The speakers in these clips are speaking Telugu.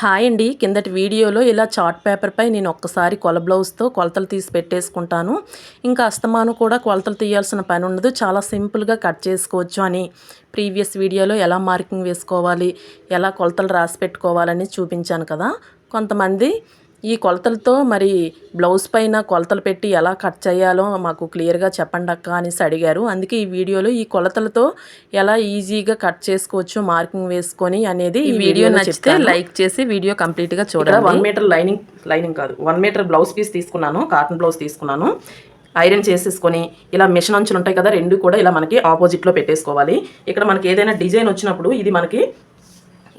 హాయ్ అండి. కిందటి వీడియోలో ఇలా చార్ట్ పేపర్పై నేను ఒక్కసారి కొల బ్లౌజ్తో కొలతలు తీసి పెట్టేసుకుంటాను. ఇంకా అస్తమాను కూడా కొలతలు తీయాల్సిన పని ఉండదు. చాలా సింపుల్గా కట్ చేసుకోవచ్చు అని ప్రీవియస్ వీడియోలో ఎలా మార్కింగ్ వేసుకోవాలి ఎలా కొలతలు రాసి పెట్టుకోవాలని చూపించాను కదా. కొంతమంది ఈ కొలతలతో మరి బ్లౌజ్ పైన కొలతలు పెట్టి ఎలా కట్ చేయాలో మాకు క్లియర్గా చెప్పండి అక్క అనేసి అడిగారు. అందుకే ఈ వీడియోలో ఈ కొలతలతో ఎలా ఈజీగా కట్ చేసుకోవచ్చు మార్కింగ్ వేసుకొని అనేది ఈ వీడియో నచ్చితే లైక్ చేసి వీడియో కంప్లీట్గా చూడండి. వన్ మీటర్ లైనింగ్ లైనింగ్ కాదు. వన్ మీటర్ బ్లౌజ్ పీస్ తీసుకున్నాను కాటన్ బ్లౌజ్ తీసుకున్నాను. ఐరన్ చేసేసుకొని ఇలా మిషన్ అంచులు ఉంటాయి కదా రెండు కూడా ఇలా మనకి ఆపోజిట్లో పెట్టేసుకోవాలి. ఇక్కడ మనకి ఏదైనా డిజైన్ వచ్చినప్పుడు ఇది మనకి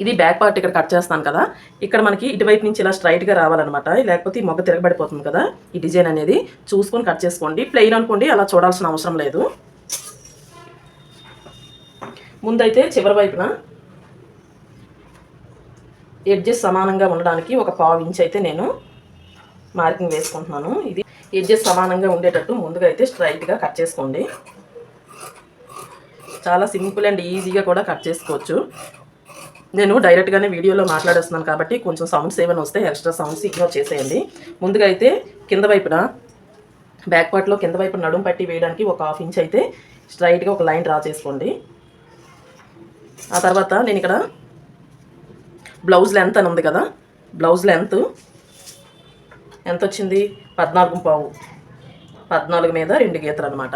ఇది బ్యాక్ పార్ట్ ఇక్కడ కట్ చేస్తాను కదా. ఇక్కడ మనకి ఇటువైపు నుంచి ఇలా స్ట్రైట్గా రావాలన్నమాట. లేకపోతే ఈ మొగ్గ తిరగబడిపోతుంది కదా. ఈ డిజైన్ అనేది చూసుకొని కట్ చేసుకోండి. ప్లెయిన్ అనుకోండి అలా చూడాల్సిన అవసరం లేదు. ముందైతే చివరి వైపున ఎడ్జెస్ సమానంగా ఉండడానికి ఒక పావు ఇంచ్ అయితే నేను మార్కింగ్ వేసుకుంటున్నాను. ఇది ఎడ్జెస్ సమానంగా ఉండేటట్టు ముందుగా అయితే స్ట్రైట్గా కట్ చేసుకోండి. చాలా సింపుల్ అండ్ ఈజీగా కూడా కట్ చేసుకోవచ్చు. నేను డైరెక్ట్గానే వీడియోలో మాట్లాడేస్తున్నాను కాబట్టి కొంచెం సౌండ్స్ ఏమైనా వస్తే ఎక్స్ట్రా సౌండ్స్ ఇగ్నోర్ చేసేయండి. ముందుగా అయితే కింద వైపున బ్యాక్ పార్ట్లో కింద వైపు నడుము పట్టి వేయడానికి ఒక హాఫ్ ఇంచ్ అయితే స్ట్రైట్గా ఒక లైన్ డ్రా చేసుకోండి. ఆ తర్వాత నేను ఇక్కడ బ్లౌజ్ లెంత్ అని ఉంది కదా బ్లౌజ్ లెంత్ ఎంత వచ్చింది? పద్నాలుగు పావు. పద్నాలుగు మీద రెండు గీతలు అనమాట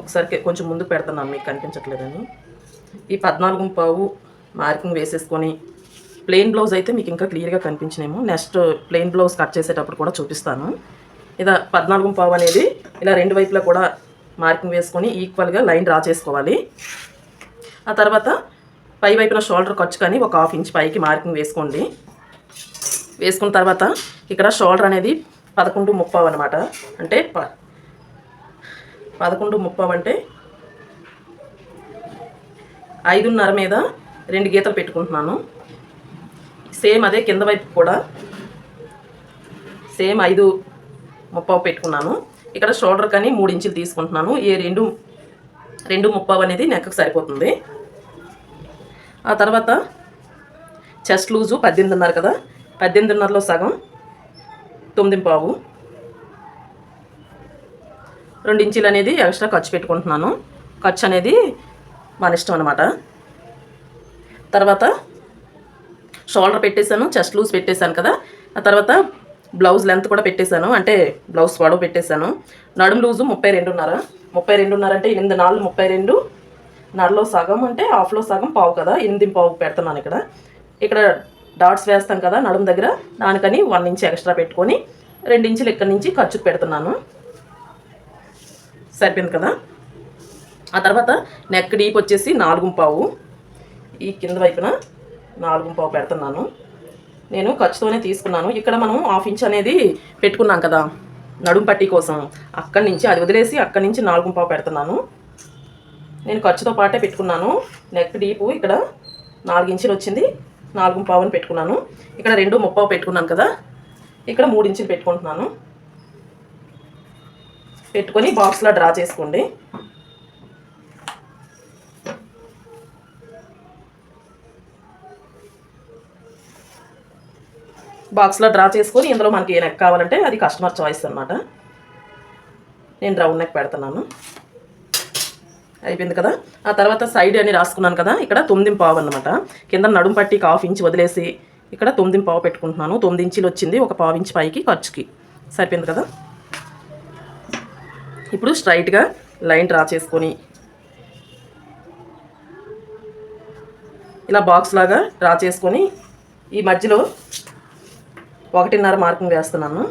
ఒకసారి కొంచెం ముందు పెడుతున్నాను మీకు కనిపించట్లేదని. ఈ పద్నాలుగు పావు మార్కింగ్ వేసేసుకొని ప్లెయిన్ బ్లౌజ్ అయితే మీకు ఇంకా క్లియర్గా కనిపించినేమో నెక్స్ట్ ప్లెయిన్ బ్లౌజ్ కట్ చేసేటప్పుడు కూడా చూపిస్తాను. ఇలా పద్నాలుగు పావు అనేది ఇలా రెండు వైపులా కూడా మార్కింగ్ వేసుకొని ఈక్వల్గా లైన్ డ్రా చేసుకోవాలి. ఆ తర్వాత పై వైపున షోల్డర్ ఖర్చు కానీ ఒక హాఫ్ ఇంచ్ పైకి మార్కింగ్ వేసుకోండి. వేసుకున్న తర్వాత ఇక్కడ షోల్డర్ అనేది పదకొండు ముప్పావు అనమాట అంటే ప పదకొండు ముప్పావు అంటే ఐదున్నర మీద రెండు గీతలు పెట్టుకుంటున్నాను. సేమ్ అదే కింద వైపు కూడా సేమ్ ఐదు ముప్పావు పెట్టుకున్నాను. ఇక్కడ షోల్డర్ కానీ మూడు ఇంచులు తీసుకుంటున్నాను. ఈ రెండు రెండు ముప్పావు అనేది నెక్కకు సరిపోతుంది. ఆ తర్వాత చెస్ట్ లూజు పద్దెనిమిదిన్నర కదా. పద్దెనిమిదిన్నరలో సగం తొమ్మిది పావు. రెండు ఇంచులు అనేది ఎక్స్ట్రా ఖర్చు పెట్టుకుంటున్నాను. ఖర్చు అనేది మన ఇష్టం అనమాట తర్వాత షోల్డర్ పెట్టేశాను చెస్ట్ లూజ్ పెట్టేశాను కదా. ఆ తర్వాత బ్లౌజ్ లెంత్ కూడా పెట్టేశాను అంటే బ్లౌజ్ పొడవు పెట్టేశాను. నడుము లూజు ముప్పై రెండున్నర. ముప్పై రెండున్నర అంటే ఎనిమిది నాలుగు ముప్పై రెండు. నరలో సగం అంటే హాఫ్లో సగం పావు కదా ఎనిమిది పావు పెడుతున్నాను ఇక్కడ. ఇక్కడ డాట్స్ వేస్తాం కదా నడుము దగ్గర దానికని వన్ ఇంచ్ ఎక్స్ట్రా పెట్టుకొని రెండు ఇంచులు ఇక్కడి నుంచి ఖర్చుకు పెడుతున్నాను. సరిపోయింది కదా? ఆ తర్వాత నెక్ డీప్ వచ్చేసి నాలుగు పావు. ఈ కింద వైపున నాలుగు పావు పెడుతున్నాను. నేను ఖర్చుతోనే తీసుకున్నాను. ఇక్కడ మనం హాఫ్ ఇంచ్ అనేది పెట్టుకున్నాం కదా నడుము పట్టి కోసం. అక్కడి నుంచి అది వదిలేసి అక్కడి నుంచి నాలుగు పావు పెడుతున్నాను. నేను ఖర్చుతో పాటే పెట్టుకున్నాను. నెక్ డీపు ఇక్కడ నాలుగు ఇంచులు వచ్చింది. నాలుగు పావుని పెట్టుకున్నాను. ఇక్కడ రెండు ముప్పావు పెట్టుకున్నాను కదా ఇక్కడ మూడు ఇంచులు పెట్టుకుంటున్నాను. పెట్టుకొని బాక్స్లో డ్రా చేసుకోండి. బాక్స్లో డ్రా చేసుకొని ఇందులో మనకి ఏ నెక్ కావాలంటే అది కస్టమర్ చాయిస్ అనమాట నేను రౌండ్ నెక్ పెడుతున్నాను. అయిపోయింది కదా? ఆ తర్వాత సైడ్ అని రాసుకున్నాను కదా? ఇక్కడ తొమ్మిది పావు అనమాట కింద నడుము పట్టి హాఫ్ ఇంచ్ వదిలేసి ఇక్కడ తొమ్మిది పావు పెట్టుకుంటున్నాను. తొమ్మిది ఇంచులు వచ్చింది ఒక పావు ఇంచ్ పైకి ఖర్చుకి. సరిపోయింది కదా? ఇప్పుడు స్ట్రైట్గా లైన్ డ్రా చేసుకొని ఇలా బాక్స్ లాగా డ్రా చేసుకొని ఈ మధ్యలో ఒకటిన్నర మార్కింగ్ వేస్తున్నాను.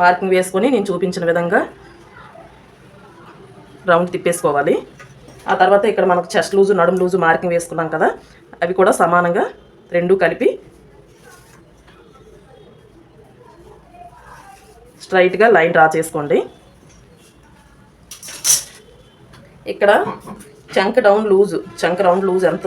మార్కింగ్ వేసుకొని నేను చూపించిన విధంగా రౌండ్ తిప్పేసుకోవాలి. ఆ తర్వాత ఇక్కడ మనకు చెస్ట్ లూజు నడుము లూజు మార్కింగ్ వేసుకున్నాం కదా అవి కూడా సమానంగా రెండు కలిపి స్ట్రైట్గా లైన్ డ్రా చేసుకోండి. ఇక్కడ చంక్ డౌన్ లూజు చంక్ రౌండ్ లూజ్ ఎంత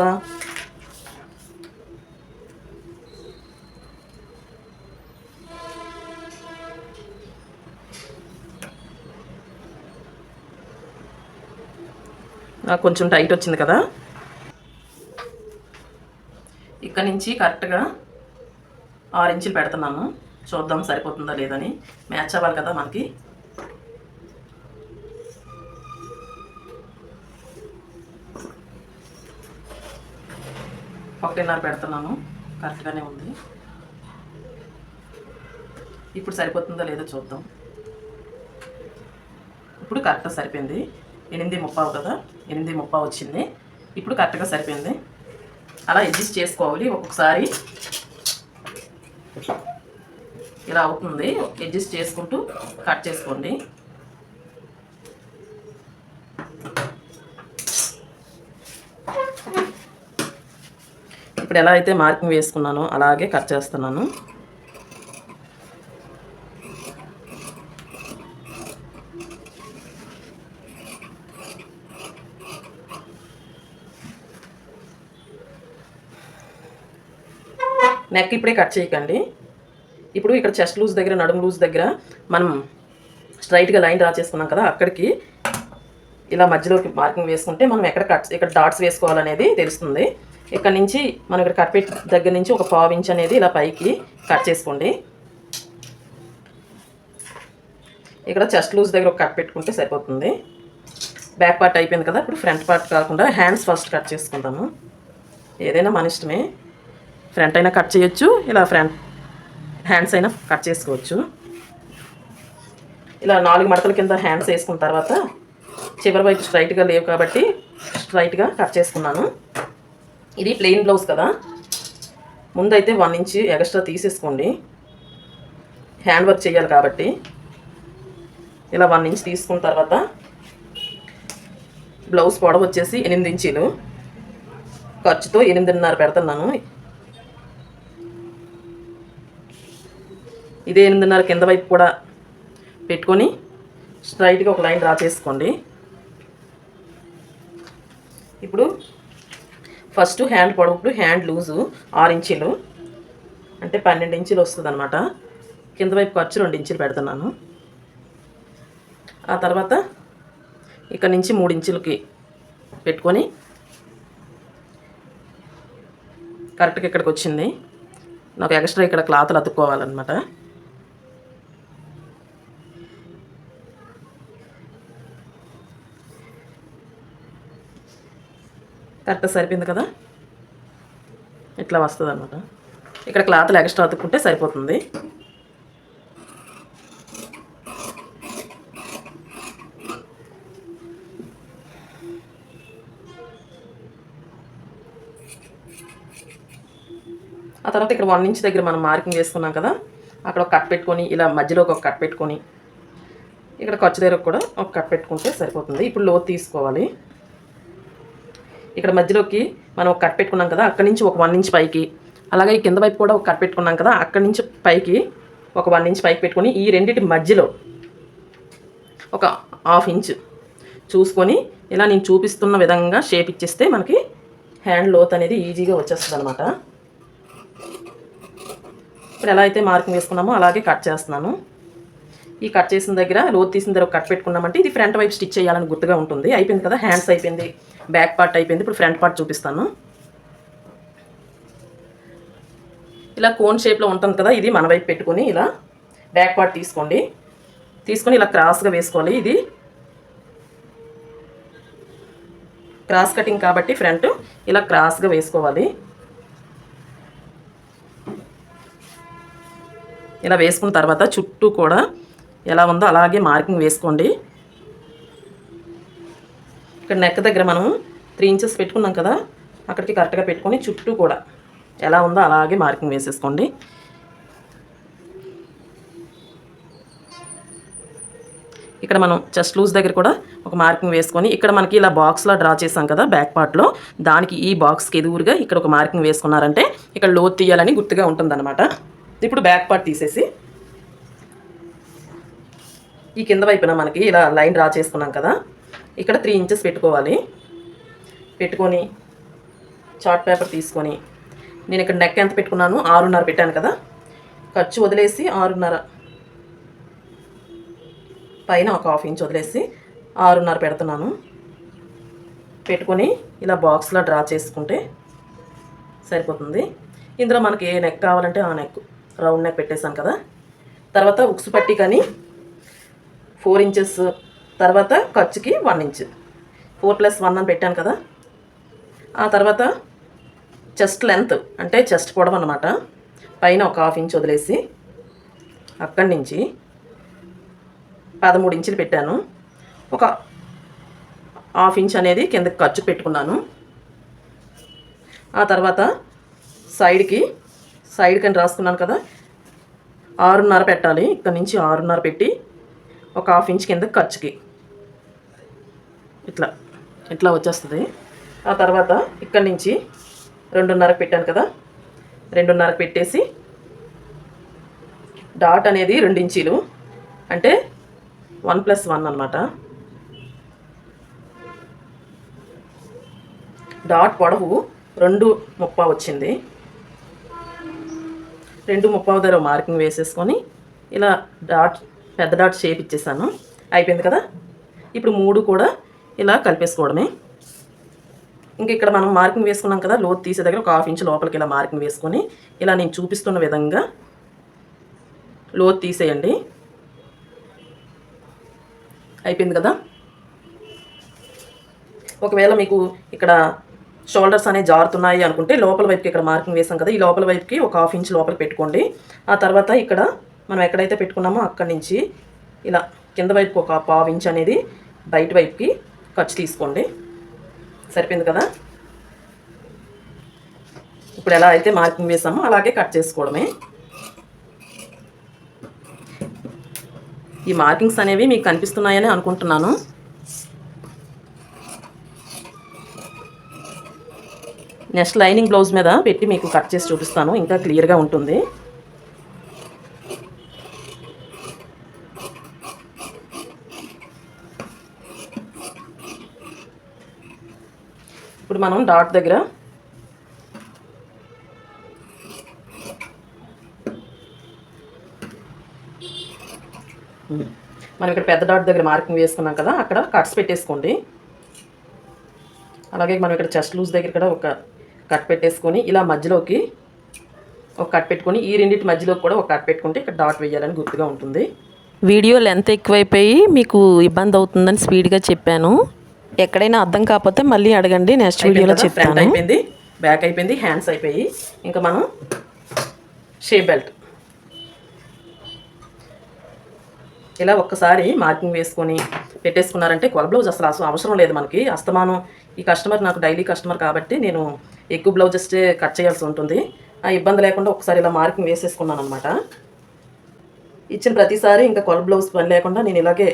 కొంచెం టైట్ వచ్చింది కదా? ఇక్కడ నుంచి కరెక్ట్గా ఆరు ఇంచులు పెడుతున్నాను. చూద్దాం సరిపోతుందా లేదని. మ్యాచ్ అవ్వాలి కదా మనకి. ఒకటిన్నర పెడుతున్నాను. కరెక్ట్గానే ఉంది. ఇప్పుడు సరిపోతుందో లేదో చూద్దాం. ఇప్పుడు కరెక్ట్గా సరిపోయింది. ఎనిమిది ముప్పావు కదా? ఎనిమిది ముప్పై వచ్చింది. ఇప్పుడు కరెక్ట్గా సరిపోయింది. అలా అడ్జస్ట్ చేసుకోవాలి. ఒక్కొక్కసారి ఇలా అవుతుంది. అడ్జస్ట్ చేసుకుంటూ కట్ చేసుకోండి. ఇప్పుడు ఎలా అయితే మార్కింగ్ వేసుకున్నానో అలాగే కట్ చేస్తున్నాను. నెక్ ఇప్పుడే కట్ చేయకండి. ఇప్పుడు ఇక్కడ చెస్ట్ లూజ్ దగ్గర నడుము లూజ్ దగ్గర మనం స్ట్రైట్గా లైన్ డ్రా చేసుకున్నాం కదా అక్కడికి ఇలా మధ్యలోకి మార్కింగ్ వేసుకుంటే మనం ఎక్కడ కట్ ఇక్కడ డాట్స్ వేసుకోవాలనేది తెలుస్తుంది. ఇక్కడ నుంచి మనం ఇక్కడ కట్ పెట్టి దగ్గర నుంచి ఒక పావు ఇంచ్ అనేది ఇలా పైకి కట్ చేసుకోండి. ఇక్కడ చెస్ట్ లూజ్ దగ్గర ఒక కట్ పెట్టుకుంటే సరిపోతుంది. బ్యాక్ పార్ట్ అయిపోయింది కదా ఇప్పుడు ఫ్రంట్ పార్ట్ కాకుండా హ్యాండ్స్ ఫస్ట్ కట్ చేసుకుందాము. ఏదైనా మన ఇష్టమే. ఫ్రంట్ అయినా కట్ చేయొచ్చు ఇలా ఫ్రంట్ హ్యాండ్స్ అయినా కట్ చేసుకోవచ్చు. ఇలా నాలుగు మడతల కింద హ్యాండ్స్ వేసుకున్న తర్వాత చివరి వైపు స్ట్రైట్గా లేవు కాబట్టి స్ట్రైట్గా కట్ చేసుకున్నాను. ఇది ప్లెయిన్ బ్లౌజ్ కదా. ముందైతే వన్ ఇంచ్ ఎక్స్ట్రా తీసేసుకోండి. హ్యాండ్ వర్క్ చేయాలి కాబట్టి. ఇలా వన్ ఇంచ్ తీసుకున్న తర్వాత బ్లౌజ్ పొడవ వచ్చేసి ఎనిమిది ఇంచీలు. ఖర్చుతో ఎనిమిదిన్నర పెడుతున్నాను. ఇదే ఎనిమిదిన్నర కింద వైపు కూడా పెట్టుకొని స్ట్రైట్గా ఒక లైన్ డ్రా చేసుకోండి. ఇప్పుడు ఫస్ట్ హ్యాండ్ పొడవు హ్యాండ్ లూజు ఆరు ఇంచీలు అంటే పన్నెండు ఇంచులు వస్తుంది అనమాట కింద వైపు ఖర్చు రెండు ఇంచులు పెడుతున్నాను. ఆ తర్వాత ఇక్కడ నుంచి మూడు ఇంచులకి పెట్టుకొని కరెక్ట్గా ఇక్కడికి వచ్చింది. నాకు ఎక్స్ట్రా ఇక్కడ క్లాత్లు అతుక్కోవాలన్నమాట. కరెక్ట్గా సరిపోయింది కదా? ఇట్లా వస్తుంది అనమాట ఇక్కడ క్లాత్లు ఎక్స్ట్రా అతుక్కుంటే సరిపోతుంది. ఆ తర్వాత ఇక్కడ వన్ ఇంచ్ దగ్గర మనం మార్కింగ్ చేసుకున్నాం కదా? అక్కడ ఒక కట్ పెట్టుకొని ఇలా మధ్యలో ఒక కట్ పెట్టుకొని ఇక్కడ ఖర్చు దగ్గర కూడా ఒక కట్ పెట్టుకుంటే సరిపోతుంది. ఇప్పుడు లోతు తీసుకోవాలి. ఇక్కడ మధ్యలోకి మనం ఒక కట్ పెట్టుకున్నాం కదా అక్కడి నుంచి ఒక వన్ ఇంచ్ పైకి. అలాగే ఈ కింద వైపు కూడా ఒక కట్ పెట్టుకున్నాం కదా అక్కడి నుంచి పైకి ఒక వన్ ఇంచ్ పైకి పెట్టుకొని ఈ రెండింటి మధ్యలో ఒక హాఫ్ ఇంచ్ చూసుకొని ఇలా నేను చూపిస్తున్న విధంగా షేప్ ఇచ్చేస్తే మనకి హ్యాండ్ లోత్ అనేది ఈజీగా వచ్చేస్తుంది అనమాట ఇప్పుడు ఎలా అయితే మార్కింగ్ వేసుకున్నామో అలాగే కట్ చేస్తున్నాను. ఈ కట్ చేసిన దగ్గర లోతు తీసిన దగ్గర కట్ పెట్టుకున్నామంటే ఇది ఫ్రంట్ వైపు స్టిచ్ చేయాలని గుర్తుగా ఉంటుంది. అయిపోయింది కదా? హ్యాండ్స్ అయిపోయింది బ్యాక్ పార్ట్ అయిపోయింది. ఇప్పుడు ఫ్రంట్ పార్ట్ చూపిస్తాను. ఇలా కోన్ షేప్లో ఉంటుంది కదా? ఇది మన వైపు పెట్టుకొని ఇలా బ్యాక్ పార్ట్ తీసుకోండి. తీసుకొని ఇలా క్రాస్గా వేసుకోవాలి. ఇది క్రాస్ కటింగ్ కాబట్టి ఫ్రంట్ ఇలా క్రాస్గా వేసుకోవాలి. ఇలా వేసుకున్న తర్వాత చుట్టూ కూడా ఎలా ఉందో అలాగే మార్కింగ్ వేసుకోండి. ఇక్కడ నెక్ దగ్గర మనం త్రీ ఇంచెస్ పెట్టుకున్నాం కదా అక్కడికి కరెక్ట్గా పెట్టుకొని చుట్టూ కూడా ఎలా ఉందో అలాగే మార్కింగ్ వేసేసుకోండి. ఇక్కడ మనం చెస్ట్ లూజ్ దగ్గర కూడా ఒక మార్కింగ్ వేసుకొని ఇక్కడ మనకి ఇలా బాక్స్లో డ్రా చేసాం కదా బ్యాక్ పార్ట్లో దానికి ఈ బాక్స్కి ఎదురుగా ఇక్కడ ఒక మార్కింగ్ వేసుకున్నారంటే ఇక్కడ లోతు తీయాలని గుర్తుగా ఉంటుందన్నమాట. ఇప్పుడు బ్యాక్ పార్ట్ తీసేసి ఈ కింద వైపున మనకి ఇలా లైన్ డ్రా చేసుకున్నాం కదా. ఇక్కడ త్రీ ఇంచెస్ పెట్టుకోవాలి. పెట్టుకొని చార్ట్ పేపర్ తీసుకొని నేను ఇక్కడ నెక్ ఎంత పెట్టుకున్నాను? ఆరున్నర పెట్టాను కదా. ఖర్చు వదిలేసి ఆరున్నర. పైన ఒక హాఫ్ ఇంచ్ వదిలేసి ఆరున్నర పెడుతున్నాను. పెట్టుకొని ఇలా బాక్స్లో డ్రా చేసుకుంటే సరిపోతుంది. ఇందులో మనకి ఏ నెక్ కావాలంటే ఆ నెక్ రౌండ్ నెక్ పెట్టేశాను కదా. తర్వాత ఉక్స్ పట్టి కానీ ఫోర్ ఇంచెస్ తర్వాత ఖర్చుకి one inch. Four plus one అని పెట్టాను కదా. ఆ తర్వాత చెస్ట్ లెంత్ అంటే చెస్ట్ పొడవు అనమాట పైన ఒక హాఫ్ ఇంచ్ వదిలేసి అక్కడి నుంచి పదమూడు ఇంచులు పెట్టాను. ఒక హాఫ్ ఇంచ్ అనేది కిందకి ఖర్చు పెట్టుకున్నాను. ఆ తర్వాత సైడ్కి సైడ్కి అని రాసుకున్నాను కదా. ఆరున్నర పెట్టాలి. ఇక్కడ నుంచి ఆరున్నర పెట్టి ఒక హాఫ్ ఇంచ్ కింద ఖర్చుకి. ఇట్లా ఇట్లా వచ్చేస్తుంది. ఆ తర్వాత ఇక్కడి నుంచి రెండున్నరకు పెట్టాను కదా రెండున్నరకు పెట్టేసి డాట్ అనేది రెండు ఇంచీలు అంటే వన్ ప్లస్ వన్ అనమాట డాట్ పొడవు రెండు ముప్పా వచ్చింది. రెండు ముప్పావు దగ్గర మార్కింగ్ వేసేసుకొని ఇలా డాట్ పెద్ద డాట్ షేప్ ఇచ్చేసాను. అయిపోయింది కదా? ఇప్పుడు మూడు కూడా ఇలా కలిపేసుకోవడమే. ఇంక ఇక్కడ మనం మార్కింగ్ వేసుకున్నాం కదా లోతు తీసే దగ్గర ఒక హాఫ్ ఇంచ్ లోపలికి ఇలా మార్కింగ్ వేసుకొని ఇలా నేను చూపిస్తున్న విధంగా లోతు తీసేయండి. అయిపోయింది కదా? ఒకవేళ మీకు ఇక్కడ షోల్డర్స్ అనేవి జారుతున్నాయి అనుకుంటే లోపల వైపుకి ఇక్కడ మార్కింగ్ వేసాం కదా ఈ లోపల వైపుకి ఒక హాఫ్ ఇంచ్ లోపల పెట్టుకోండి. ఆ తర్వాత ఇక్కడ మనం ఎక్కడైతే పెట్టుకున్నామో అక్కడి నుంచి ఇలా కింద వైపుకి ఒక పావు ఇంచ్ అనేది బయట వైపుకి ఖర్చు తీసుకోండి. సరిపోయింది కదా? ఇప్పుడు ఎలా అయితే మార్కింగ్ వేసామో అలాగే కట్ చేసుకోవడమే. ఈ మార్కింగ్స్ అనేవి మీకు కనిపిస్తున్నాయని అనుకుంటున్నాను. నెక్స్ట్ లైనింగ్ బ్లౌజ్ మీద పెట్టి మీకు కట్ చేసి చూపిస్తాను. ఇంకా క్లియర్గా ఉంటుంది. మనం డాట్ దగ్గర మనం ఇక్కడ పెద్ద డాట్ దగ్గర మార్కింగ్ వేసుకున్నాం కదా అక్కడ కట్స్ పెట్టేసుకోండి. అలాగే మనం ఇక్కడ చెస్ట్ లూజ్ దగ్గర కూడా ఒక కట్ పెట్టేసుకొని ఇలా మధ్యలోకి ఒక కట్ పెట్టుకొని ఈ రెండింటి మధ్యలో కూడా ఒక కట్ పెట్టుకుంటే ఇక్కడ డాట్ వేయాలని గుర్తుగా ఉంటుంది. వీడియో లెంత్ ఎక్కువైపోయి మీకు ఇబ్బంది అవుతుందని స్పీడ్గా చెప్పాను. ఎక్కడైనా అర్థం కాకపోతే మళ్ళీ అడగండి. నెక్స్ట్ వీడియోలో చెప్తాను. అయిపోయింది బ్యాక్ అయిపోయింది హ్యాండ్స్ అయిపోయి. ఇంకా మనం షేప్ బెల్ట్ ఇలా ఒక్కసారి మార్కింగ్ వేసుకొని పెట్టేసుకున్నారంటే కొల బ్లౌజ్ అసలు అసలు అవసరం లేదు మనకి. అస్తమానం. ఈ కస్టమర్ నాకు డైలీ కస్టమర్ కాబట్టి నేను ఎక్కువ బ్లౌజెస్ కట్ చేయాల్సి ఉంటుంది. ఆ ఇబ్బంది లేకుండా ఒకసారి ఇలా మార్కింగ్ వేసేసుకున్నాను అనమాట ఇచ్చిన ప్రతిసారి ఇంకా కొల బ్లౌజ్ పని లేకుండా నేను ఇలాగే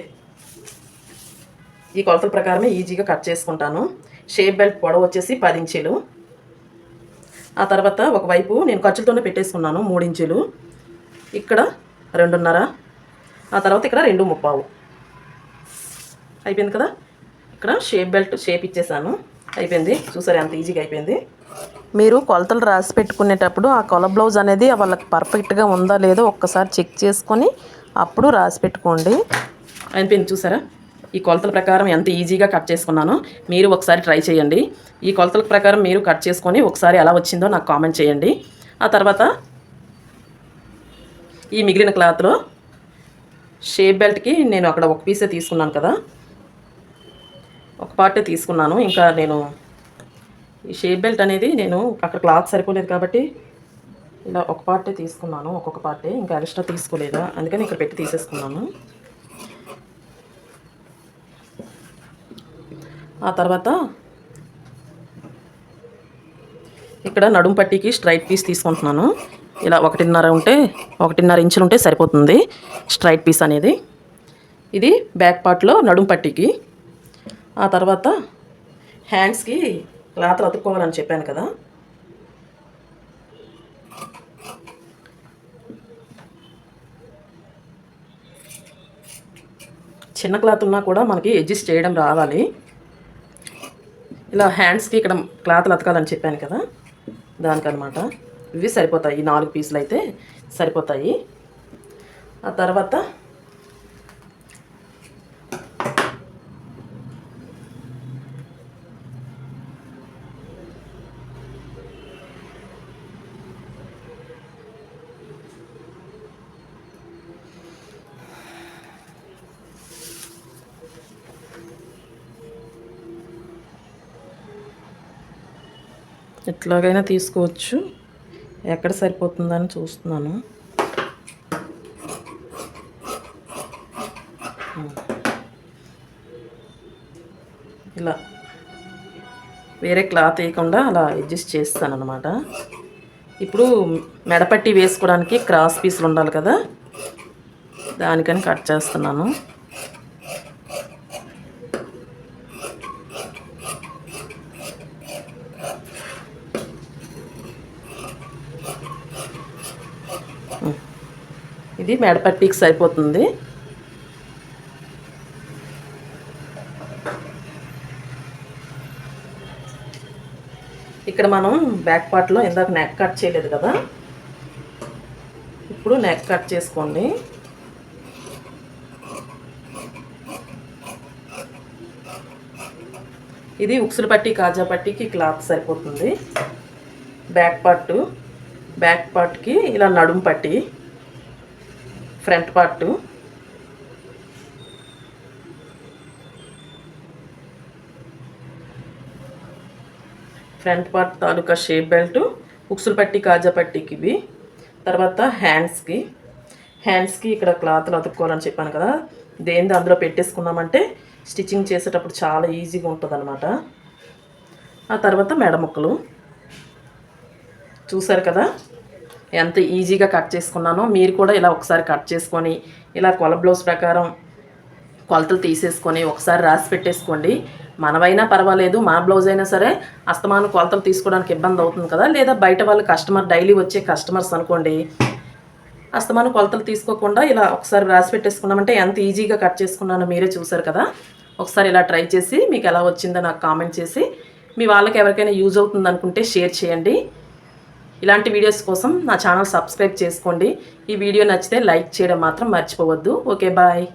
ఈ కొలతల ప్రకారమే ఈజీగా కట్ చేసుకుంటాను. షేప్ బెల్ట్ పొడవు వచ్చేసి పది ఇంచీలు. ఆ తర్వాత ఒకవైపు నేను ఖర్చులతోనే పెట్టేసుకున్నాను మూడు ఇంచులు. ఇక్కడ రెండున్నర. ఆ తర్వాత ఇక్కడ రెండు ముప్పావు. అయిపోయింది కదా? ఇక్కడ షేప్ బెల్ట్ షేప్ ఇచ్చేసాను. అయిపోయింది. చూసారు ఎంత ఈజీగా అయిపోయింది? మీరు కొలతలు రాసి పెట్టుకునేటప్పుడు ఆ కొల బ్లౌజ్ అనేది వాళ్ళకి పర్ఫెక్ట్గా ఉందా లేదో ఒక్కసారి చెక్ చేసుకొని అప్పుడు రాసి పెట్టుకోండి. అయిపోయింది చూసారా? ఈ కొలతల ప్రకారం ఎంత ఈజీగా కట్ చేసుకున్నానో మీరు ఒకసారి ట్రై చేయండి. ఈ కొలతల ప్రకారం మీరు కట్ చేసుకొని ఒకసారి ఎలా వచ్చిందో నాకు కామెంట్ చేయండి. ఆ తర్వాత ఈ మిగిలిన క్లాత్లో షేప్ బెల్ట్కి నేను అక్కడ ఒక పీసే తీసుకున్నాను కదా. ఒక పార్టే తీసుకున్నాను. ఇంకా నేను ఈ షేప్ బెల్ట్ అనేది నేను అక్కడ క్లాత్ సరిపోలేదు కాబట్టి ఇలా ఒక పార్టే తీసుకున్నాను. ఒక్కొక్క పార్టే. ఇంకా ఎక్స్ట్రా తీసుకోలేదు? అందుకని ఇక్కడ పెట్టి తీసేసుకున్నాను. ఆ తర్వాత ఇక్కడ నడుం పట్టీకి స్ట్రైట్ పీస్ తీసుకుంటున్నాను. ఇలా ఒకటిన్నర ఉంటే ఒకటిన్నర ఇంచులు ఉంటే సరిపోతుంది స్ట్రైట్ పీస్ అనేది. ఇది బ్యాక్ పార్ట్లో నడుం పట్టీకి. ఆ తర్వాత హ్యాండ్స్కి క్లాత్ అతుక్కోవాలని చెప్పాను కదా. చిన్న క్లాత్ ఉన్నా కూడా మనకి అడ్జస్ట్ చేయడం రావాలి. ఇలా హ్యాండ్స్కి ఇక్కడ క్లాత్లు అతకాలని చెప్పాను కదా దానికనమాట ఇవి సరిపోతాయి. ఈ నాలుగు పీసులు అయితే సరిపోతాయి. ఆ తర్వాత ఎట్లాగైనా తీసుకోవచ్చు. ఎక్కడ సరిపోతుందని చూస్తున్నాను. ఇలా వేరే క్లాత్ వేయకుండా అలా అడ్జస్ట్ చేస్తాను అనమాట ఇప్పుడు మెడపట్టి వేసుకోవడానికి క్రాస్ పీసులు ఉండాలి కదా. దానికని కట్ చేస్తున్నాను. ఇది మెడపట్టికి సరిపోతుంది. ఇక్కడ మనం బ్యాక్ పార్ట్లో ఇందాక నెక్ కట్ చేయలేదు కదా? ఇప్పుడు నెక్ కట్ చేసుకోండి. ఇది ఉక్సులు పట్టి కాజా పట్టికి క్లాత్ సరిపోతుంది. బ్యాక్ పార్ట్ బ్యాక్ పార్ట్కి ఇలా నడుము పట్టి ఫ్రంట్ పార్ట్. ఫ్రంట్ పార్ట్ తాలూకా షేప్ బెల్ట్ ఉక్సులు పట్టి కాజా పట్టికి ఇవి తర్వాత హ్యాండ్స్కి. హ్యాండ్స్కి ఇక్కడ క్లాత్లు అతుక్కోవాలని చెప్పాను కదా. దేని అందులో పెట్టేసుకున్నామంటే స్టిచ్చింగ్ చేసేటప్పుడు చాలా ఈజీగా ఉంటుంది అనమాట ఆ తర్వాత మెడ ముక్కలు. చూసారు కదా? ఎంత ఈజీగా కట్ చేసుకున్నానో మీరు కూడా ఇలా ఒకసారి కట్ చేసుకొని ఇలా కొల బ్లౌజ్ ప్రకారం కొలతలు తీసేసుకొని ఒకసారి రాసి పెట్టేసుకోండి. మనవైనా పర్వాలేదు మా బ్లౌజ్ అయినా సరే అస్తమానం కొలతలు తీసుకోవడానికి ఇబ్బంది అవుతుంది కదా? లేదా బయట వాళ్ళు కస్టమర్ డైలీ వచ్చే కస్టమర్స్ అనుకోండి అస్తమానం కొలతలు తీసుకోకుండా ఇలా ఒకసారి రాసి పెట్టేసుకున్నామంటే ఎంత ఈజీగా కట్ చేసుకున్నానో మీరే చూసారు కదా? ఒకసారి ఇలా ట్రై చేసి మీకు ఎలా వచ్చిందో నాకు కామెంట్ చేసి మీ వాళ్ళకి ఎవరికైనా యూజ్ అవుతుంది అనుకుంటే షేర్ చేయండి. ఇలాంటి వీడియోస్ కోసం నా ఛానల్ సబ్స్క్రైబ్ చేసుకోండి. ఈ వీడియో నచ్చితే లైక్ చేయడం మాత్రం మర్చిపోవద్దు. Okay bye.